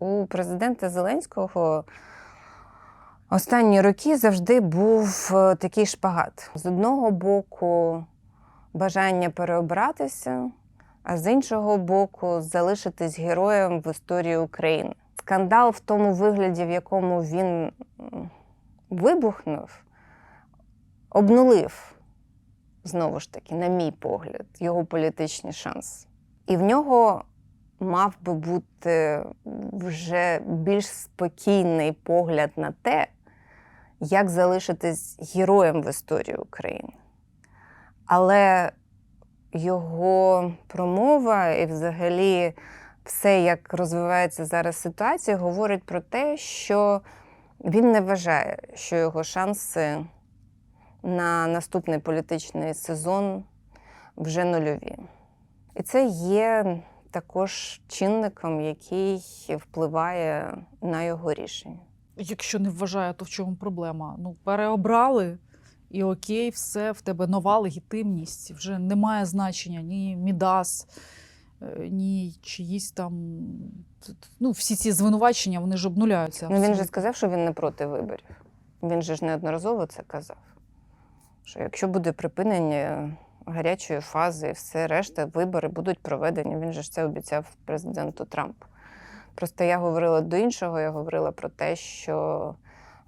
У президента Зеленського останні роки завжди був е, такий шпагат. З одного боку, бажання переобратися, а з іншого боку, залишитись героєм в історії України. Скандал в тому вигляді, в якому він вибухнув, обнулив, знову ж таки, на мій погляд, його політичні шанси. І в нього мав би бути вже більш спокійний погляд на те, як залишитись героєм в історії України. Але його промова і взагалі все, як розвивається зараз ситуація, говорить про те, що він не вважає, що його шанси на наступний політичний сезон вже нульові. І це є також чинником, який впливає на його рішення. Якщо не вважає, то в чому проблема? Ну, переобрали, і окей, все, в тебе нова легітимність. Вже немає значення ні Мідас, е, ні чиїсь там. Ну, всі ці звинувачення вони ж обнуляються. Ну він же сказав, що він не проти виборів. Він же ж неодноразово це казав. Що якщо буде припинення гарячої фази і все решта, вибори будуть проведені. Він же ж це обіцяв президенту Трампу. Просто я говорила до іншого, я говорила про те, що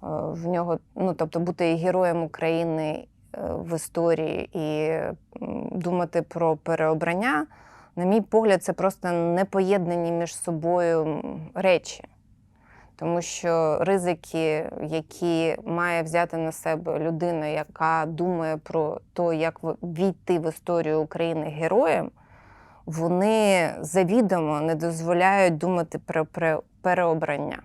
е, в нього, ну тобто, бути героєм України е, в історії і думати про переобрання, на мій погляд, це просто непоєднані між собою речі. Тому що ризики, які має взяти на себе людина, яка думає про те, як війти в історію України героєм, вони завідомо не дозволяють думати про переобрання.